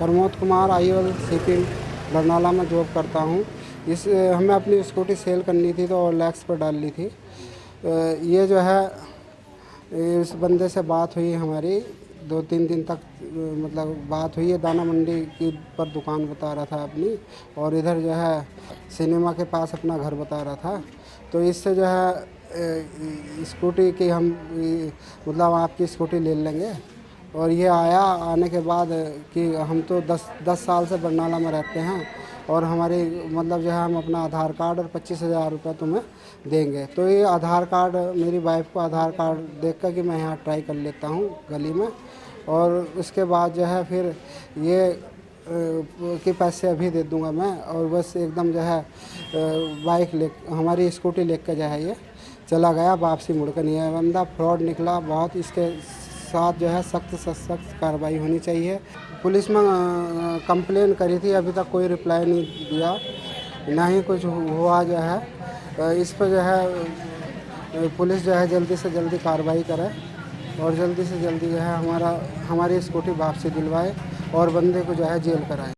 Pramod Kumar, I L shipping Barnala में job करता हूँ। इस, हमें अपनी स्कूटी सेल करनी थी तो लैक्स पर डाल ली थी ये जो है, इस बंदे से बात हुई हमारी। दो तीन दिन तक मतलब बात हुई। है दाना मंडी की पर दुकान बता रहा था अपनी। और इधर जो है, सिनेमा के पास अपना घर बता रहा था। तो इससे जो है स्कूटी की हम मतलब आपकी स्कूटी ले लेंगे। और ये आया, आने के बाद कि हम तो दस दस साल से बरनाला में रहते हैं और हमारी मतलब जो है हम अपना आधार कार्ड और पच्चीस हज़ार रुपये तुम्हें देंगे। तो ये आधार कार्ड, मेरी वाइफ को आधार कार्ड देख कर कि मैं यहाँ ट्राई कर लेता हूँ गली में। और उसके बाद जो है फिर ये कि पैसे अभी दे दूँगा मैं और बस एकदम जो है बाइक ले, हमारी स्कूटी लेकर जो है ये चला गया वापसी मुड़ कर नहीं आया बंदा फ्रॉड निकला, बहुत इसके साथ जो है सख्त से सख्त कार्रवाई होनी चाहिए। पुलिस में कंप्लेन करी थी, अभी तक कोई रिप्लाई नहीं दिया। ना ही कुछ हुआ जो है। इस पर जो है पुलिस जो है जल्दी से जल्दी कार्रवाई करे और जल्दी से जल्दी जो है हमारा, हमारी स्कूटी वापसी दिलवाए और बंदे को जो है जेल कराए।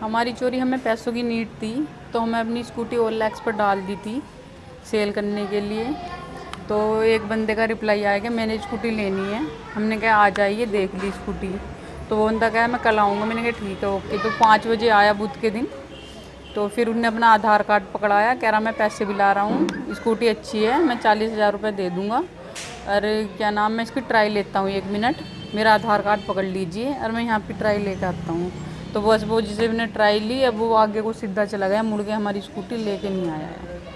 हमारी चोरी हमें पैसों की नीड थी तो हमें अपनी स्कूटी ओलैक्स पर डाल दी थी सेल करने के लिए। तो एक बंदे का रिप्लाई आया कि मैंने स्कूटी लेनी है। हमने कहा, आ जाइए, देख ली स्कूटी तो वो बंदा कहा, मैं कल आऊँगा। मैंने कहा, ठीक है ओके तो पाँच बजे आया बुध के दिन। तो फिर उनने अपना आधार कार्ड पकड़ाया, कह रहा, मैं पैसे भी ला रहा हूँ स्कूटी अच्छी है, मैं चालीस हज़ार रुपये दे दूँगा। अरे, क्या नाम, मैं इसकी ट्राई लेता हूँ, एक मिनट मेरा आधार कार्ड पकड़ लीजिए और मैं यहाँ पे ट्राई लेकर आता हूँ। तो बस वो जिसे मैंने ट्राई ली, अब वो आगे को सीधा चला गया, मुड़ के हमारी स्कूटी लेके नहीं आया है।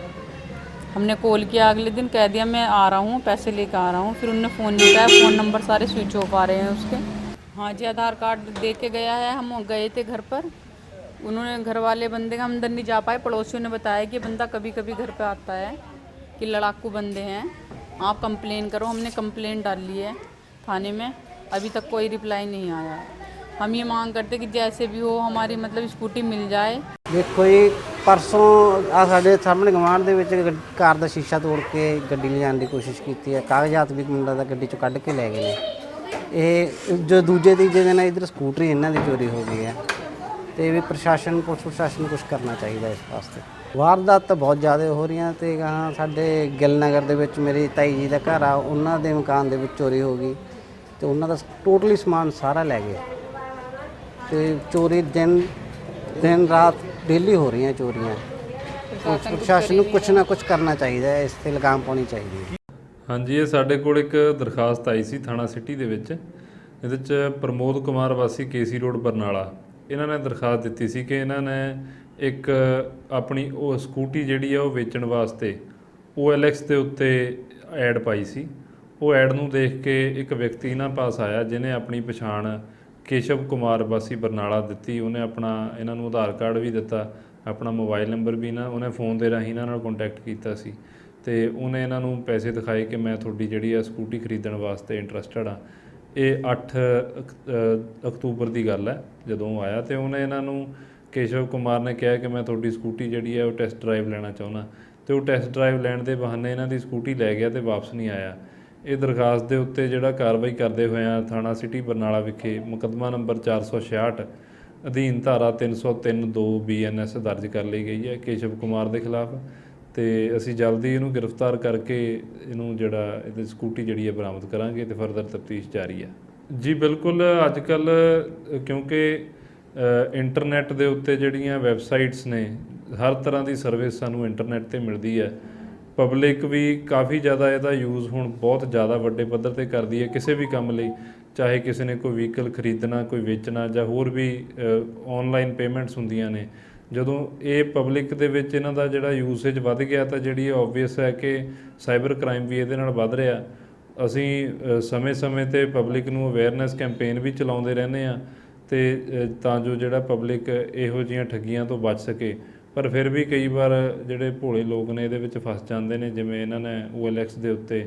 हमने कॉल किया, अगले दिन कह दिया, मैं आ रहा हूँ, पैसे लेकर आ रहा हूँ। फिर उनने फ़ोन नहीं उठाया, फ़ोन नंबर सारे स्विच ऑफ़ आ रहे हैं उसके। हाँ जी, आधार कार्ड दे के गया है, हम गए थे घर पर। उन्होंने घर वाले बंदे का अंदर नहीं जा पाए, पड़ोसियों ने बताया कि बंदा कभी कभी घर पर आता है, कि लड़ाकू बंदे हैं। आप कंप्लेन करो, हमने कंप्लेन डाल ली है थाने में, अभी तक कोई रिप्लाई नहीं आया। हम ये मांग करते कि जैसे भी हो, हमारी मतलब स्कूटी मिल जाए। देखो ये ਪਰਸੋਂ ਆ ਸਾਡੇ ਸਾਹਮਣੇ ਗਵਾਂਢ ਦੇ ਵਿੱਚ ਗੱਡ- ਕਾਰ ਦਾ ਸ਼ੀਸ਼ਾ ਤੋੜ ਕੇ ਗੱਡੀ ਲਿਜਾਣ ਦੀ ਕੋਸ਼ਿਸ਼ ਕੀਤੀ ਹੈ। ਕਾਗਜ਼ਾਤ ਵੀ ਮੁੰਡਾ ਦਾ ਗੱਡੀ ਚੋਂ ਕੱਢ ਕੇ ਲੈ ਗਏ ਨੇ। ਇਹ ਜੋ ਦੂਜੇ ਤੀਜੇ ਦਿਨ ਇਧਰ ਸਕੂਟਰੀ ਇਹਨਾਂ ਦੀ ਚੋਰੀ ਹੋ ਗਈ ਹੈ। ਤੇ ਵੀ ਪ੍ਰਸ਼ਾਸਨ, ਪੁਲਿਸ ਪ੍ਰਸ਼ਾਸਨ ਨੂੰ ਕੁਝ ਕਰਨਾ ਚਾਹੀਦਾ ਇਸ ਵਾਸਤੇ। ਵਾਰਦਾਤ ਤਾਂ ਬਹੁਤ ਜ਼ਿਆਦਾ ਹੋ ਰਹੀਆਂ ਤੇ ਗਾਹਾਂ ਸਾਡੇ ਗਿੱਲ ਨਗਰ ਦੇ ਵਿੱਚ ਮੇਰੀ ਤਾਈ ਜੀ ਦਾ ਘਰ ਆ, ਉਹਨਾਂ ਦੇ ਮਕਾਨ ਦੇ ਵਿੱਚ ਚੋਰੀ ਹੋ ਗਈ ਤੇ ਉਹਨਾਂ ਦਾ ਟੋਟਲੀ ਸਮਾਨ ਸਾਰਾ ਲੈ ਗਏ। ਤੇ ਚੋਰੀ ਦਿਨ ਦਿਨ ਰਾਤ ਡੇਲੀ ਹੋ ਰਹੀਆਂ ਚੋਰੀਆਂ। ਪ੍ਰਸ਼ਾਸਨ ਨੂੰ ਕੁਝ ਨਾ ਕੁਝ ਕਰਨਾ ਚਾਹੀਦਾ ਹੈ ਇਸ ਤੇ ਲਗਾਮ ਪਾਉਣੀ ਚਾਹੀਦੀ ਹੈ। ਹਾਂਜੀ ਇਹ ਸਾਡੇ ਕੋਲ ਇੱਕ ਦਰਖਾਸਤ ਆਈ ਸੀ ਥਾਣਾ ਸਿਟੀ ਦੇ ਵਿੱਚ। ਇਹਦੇ ਚ ਪ੍ਰਮੋਦ ਕੁਮਾਰ ਵਾਸੀ ਕੇਸੀ ਰੋਡ ਬਰਨਾਲਾ। ਇਹਨਾਂ ਨੇ ਦਰਖਾਸਤ ਦਿੱਤੀ ਸੀ ਕਿ ਇਹਨਾਂ ਨੇ ਇੱਕ ਆਪਣੀ ਉਹ ਸਕੂਟੀ ਜਿਹੜੀ ਆ ਉਹ ਵੇਚਣ ਵਾਸਤੇ OLX ਦੇ ਉੱਤੇ ਐਡ ਪਾਈ ਸੀ। ਉਹ ਐਡ ਨੂੰ ਦੇਖ ਕੇ ਇੱਕ ਵਿਅਕਤੀ ਇਹਨਾਂ ਪਾਸ ਆਇਆ ਜਿਨੇ ਆਪਣੀ ਪਛਾਣ ਕੇਸ਼ਵ ਕੁਮਾਰ ਵਾਸੀ ਬਰਨਾਲਾ ਦਿੱਤੀ, ਉਹਨੇ ਆਪਣਾ, ਇਹਨਾਂ ਨੂੰ ਆਧਾਰ ਕਾਰਡ ਵੀ ਦਿੱਤਾ, ਆਪਣਾ ਮੋਬਾਈਲ ਨੰਬਰ ਵੀ ਨਾ, ਉਹਨੇ ਫੋਨ ਦੇ ਰਾਹੀਂ ਇਹਨਾਂ ਨਾਲ ਕੰਟੈਕਟ ਕੀਤਾ ਸੀ। ਤੇ ਉਹਨੇ ਇਹਨਾਂ ਨੂੰ ਪੈਸੇ ਦਿਖਾਏ ਕਿ ਮੈਂ ਤੁਹਾਡੀ ਜਿਹੜੀ ਆ ਸਕੂਟੀ ਖਰੀਦਣ ਵਾਸਤੇ ਇੰਟਰਸਟਿਡ ਆ। ਇਹ 8 ਅਕ- ਅਕਤੂਬਰ ਦੀ ਗੱਲ ਹੈ, ਜਦੋਂ ਉਹ ਆਇਆ ਤੇ ਉਹਨੇ ਇਹਨਾਂ ਨੂੰ, ਕੇਸ਼ਵ ਕੁਮਾਰ ਨੇ ਕਿਹਾ ਕਿ ਮੈਂ ਤੁਹਾਡੀ ਸਕੂਟੀ ਜਿਹੜੀ ਹੈ ਉਹ ਟੈਸਟ ਡਰਾਈਵ ਲੈਣਾ ਚਾਹੁੰਦਾ। ਤੇ ਉਹ ਟੈਸਟ ਡਰਾਈਵ ਲੈਣ ਦੇ ਬਹਾਨੇ ਇਹਨਾਂ ਦੀ ਸਕੂਟੀ ਲੈ ਗਿਆ ਤੇ ਵਾਪਸ ਨਹੀਂ ਆਇਆ। ਇਹ ਦਰਖਾਸਤ ਦੇ ਉੱਤੇ ਜਿਹੜਾ ਕਾਰਵਾਈ ਕਰਦੇ ਹੋਏ ਹੋਇਆ ਥਾਣਾ ਸਿਟੀ ਬਰਨਾਲਾ ਵਿਖੇ ਮੁਕੱਦਮਾ ਨੰਬਰ 466 ਅਧੀਨ ਧਾਰਾ 303 2 ਬੀਐਨਐਸ ਦਰਜ ਕਰ ਲਈ ਗਈ ਹੈ ਕੇਸ਼ਵ ਕੁਮਾਰ ਦੇ ਖਿਲਾਫ। ਤੇ ਅਸੀਂ ਜਲਦੀ ਇਹਨੂੰ ਗ੍ਰਿਫਤਾਰ ਕਰਕੇ ਇਹਨੂੰ ਜਿਹੜਾ ਇਹਦੀ ਸਕੂਟੀ ਜਿਹੜੀ ਹੈ ਬਰਾਮਦ ਕਰਾਂਗੇ ਤੇ ਫਰਦਰ ਤਫਤੀਸ਼ ਜਾਰੀ ਹੈ। ਜੀ ਬਿਲਕੁਲ ਅੱਜ ਕੱਲ ਕਿਉਂਕਿ ਅ, ਇੰਟਰਨੈਟ ਦੇ ਉੱਤੇ ਜਿਹੜੀਆਂ ਵੈਬਸਾਈਟਸ ਨੇ ਹਰ ਤਰ੍ਹਾਂ ਦੀ ਸਰਵਿਸ ਸਾਨੂੰ ਇੰਟਰਨੈਟ ਤੇ ਮਿਲਦੀ ਹੈ। ਪਬਲਿਕ ਵੀ ਕਾਫੀ ਜ਼ਿਆਦਾ ਇਹਦਾ ਯੂਜ਼ ਹੁਣ ਬਹੁਤ ਜ਼ਿਆਦਾ ਵੱਡੇ ਪੱਧਰ ਤੇ ਕਰਦੀ ਹੈ ਕਿਸੇ ਵੀ ਕੰਮ ਲਈ, ਚਾਹੇ ਕਿਸੇ ਨੇ ਕੋਈ ਵਹੀਕਲ ਖਰੀਦਣਾ, ਕੋਈ ਵੇਚਣਾ ਜਾਂ ਹੋਰ ਵੀ ਆਨਲਾਈਨ ਪੇਮੈਂਟਸ ਹੁੰਦੀਆਂ ਨੇ। ਜਦੋਂ ਇਹ ਪਬਲਿਕ ਦੇ ਵਿੱਚ ਇਹਨਾਂ ਦਾ ਜਿਹੜਾ ਯੂਸੇਜ ਵੱਧ ਗਿਆ ਤਾਂ ਜਿਹੜੀ ਆਬਵੀਅਸ ਹੈ ਕਿ ਸਾਈਬਰ ਕ੍ਰਾਈਮ ਵੀ ਇਹਦੇ ਨਾਲ ਵੱਧ ਰਿਹਾ। ਅਸੀਂ ਸਮੇਂ-ਸਮੇਂ ਤੇ ਪਬਲਿਕ ਨੂੰ ਅਵੇਅਰਨੈਸ ਕੈਂਪੇਨ ਵੀ ਚਲਾਉਂਦੇ ਰਹਿੰਦੇ ਆ ਤੇ ਤਾਂ ਜੋ ਜਿਹੜਾ ਪਬਲਿਕ ਇਹੋ ਜਿਹੀਆਂ ਠੱਗੀਆਂ ਤੋਂ ਬਚ ਸਕੇ। ਪਰ ਫਿਰ ਵੀ ਕਈ ਵਾਰ ਜਿਹੜੇ ਭੋਲੇ ਲੋਕ ਨੇ ਇਹਦੇ ਵਿੱਚ ਫਸ ਜਾਂਦੇ ਨੇ, ਜਿਵੇਂ ਇਹਨਾਂ ਨੇ OLX ਦੇ ਉੱਤੇ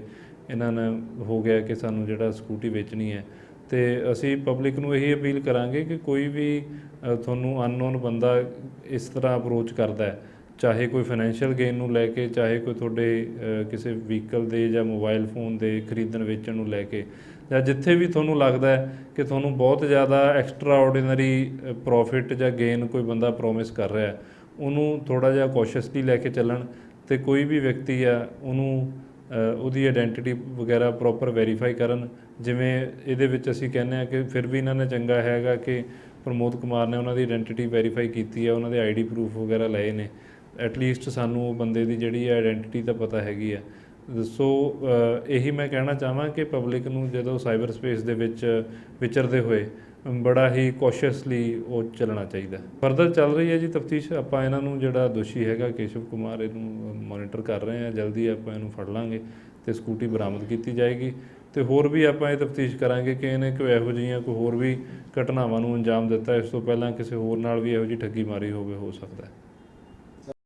ਇਹਨਾਂ ਨੇ ਹੋ ਗਿਆ ਕਿ ਸਾਨੂੰ ਜਿਹੜਾ ਸਕੂਟੀ ਵੇਚਣੀ ਹੈ। ਤੇ ਅਸੀਂ ਪਬਲਿਕ ਨੂੰ ਇਹੀ ਅਪੀਲ ਕਰਾਂਗੇ ਕਿ ਕੋਈ ਵੀ ਤੁਹਾਨੂੰ ਅਨਨੋਨ ਬੰਦਾ ਇਸ ਤਰ੍ਹਾਂ ਅਪਰੋਚ ਕਰਦਾ ਹੈ, ਚਾਹੇ ਕੋਈ ਫਾਈਨੈਂਸ਼ੀਅਲ ਗੇਨ ਨੂੰ ਲੈ ਕੇ, ਚਾਹੇ ਕੋਈ ਤੁਹਾਡੇ ਕਿਸੇ ਵਹੀਕਲ ਦੇ ਜਾਂ ਮੋਬਾਈਲ ਫੋਨ ਦੇ ਖਰੀਦਣ ਵੇਚਣ ਨੂੰ ਲੈ ਕੇ, ਜਾਂ ਜਿੱਥੇ ਵੀ ਤੁਹਾਨੂੰ ਲੱਗਦਾ ਹੈ ਕਿ ਤੁਹਾਨੂੰ ਬਹੁਤ ਜ਼ਿਆਦਾ ਐਕਸਟਰਾ ਆਰਡੀਨਰੀ ਪ੍ਰੋਫਿਟ ਜਾਂ ਗੇਨ ਕੋਈ ਬੰਦਾ ਪ੍ਰੋਮਿਸ ਕਰ ਰਿਹਾ ਹੈ ਉਹਨੂੰ ਥੋੜਾ ਜਿਹਾ ਕੌਸ਼ੀਅਸਲੀ ਲੈ ਕੇ ਚੱਲਣ ਤੇ ਕੋਈ ਵੀ ਵਿਅਕਤੀ ਆ, ਉਹਨੂੰ ਉਹਦੀ ਆਇਡੈਂਟੀਟੀ ਵਗੈਰਾ ਪ੍ਰੋਪਰ ਵੈਰੀਫਾਈ ਕਰਨ। ਜਿਵੇਂ ਇਹਦੇ ਵਿੱਚ ਅਸੀਂ ਕਹਿੰਦੇ ਆ ਕਿ ਫਿਰ ਵੀ ਇਹਨਾਂ ਨੇ ਚੰਗਾ ਹੈਗਾ ਕਿ ਪ੍ਰਮੋਦ ਕੁਮਾਰ ਨੇ ਉਹਨਾਂ ਦੀ ਆਇਡੈਂਟੀਟੀ ਵੈਰੀਫਾਈ ਕੀਤੀ ਹੈ ਉਹਨਾਂ ਦੇ ਆਈਡੀ ਪ੍ਰੂਫ ਵਗੈਰਾ ਲਏ ਨੇ। ਐਟਲੀਸਟ ਸਾਨੂੰ ਉਹ ਬੰਦੇ ਦੀ ਜਿਹੜੀ ਆਇਡੈਂਟੀਟੀ ਤਾਂ ਪਤਾ ਹੈਗੀ ਆ। ਸੋ ਇਹੀ ਮੈਂ ਕਹਿਣਾ ਚਾਹਾਂ ਕਿ ਪਬਲਿਕ ਨੂੰ ਜਦੋਂ ਸਾਈਬਰ ਸਪੇਸ ਦੇ ਵਿੱਚ ਵਿਚਰਦੇ ਹੋਏ ਬੜਾ ਹੀ ਕੌਸ਼ੀਅਸਲੀ ਉਹ ਚੱਲਣਾ ਚਾਹੀਦਾ ਫਰਦਰ ਚੱਲ ਰਹੀ ਹੈ ਜੀ ਤਫਤੀਸ਼। ਆਪਾਂ ਇਹਨਾਂ ਨੂੰ ਜਿਹੜਾ ਦੋਸ਼ੀ ਹੈਗਾ ਕੇਸ਼ਵ ਕੁਮਾਰ, ਇਹਨੂੰ ਮੋਨੀਟਰ ਕਰ ਰਹੇ ਹਾਂ। ਜਲਦੀ ਆਪਾਂ ਇਹਨੂੰ ਫੜ ਲਾਂਗੇ ਤੇ ਸਕੂਟੀ ਬਰਾਮਦ ਕੀਤੀ ਜਾਏਗੀ। ਤੇ ਹੋਰ ਵੀ ਆਪਾਂ ਇਹ ਤਫਤੀਸ਼ ਕਰਾਂਗੇ ਕਿ ਇਹਨੇ ਕੋਈ ਇਹੋ ਜਿਹੀਆਂ ਕੋਈ ਹੋਰ ਵੀ ਘਟਨਾਵਾਂ ਨੂੰ ਅੰਜਾਮ ਦਿੱਤਾ ਇਸ ਤੋਂ ਪਹਿਲਾਂ ਕਿਸੇ ਹੋਰ ਨਾਲ ਵੀ ਇਹੋ ਜਿਹੀ ਠੱਗੀ ਮਾਰੀ ਹੋਵੇ, ਹੋ ਸਕਦਾ ਹੈ।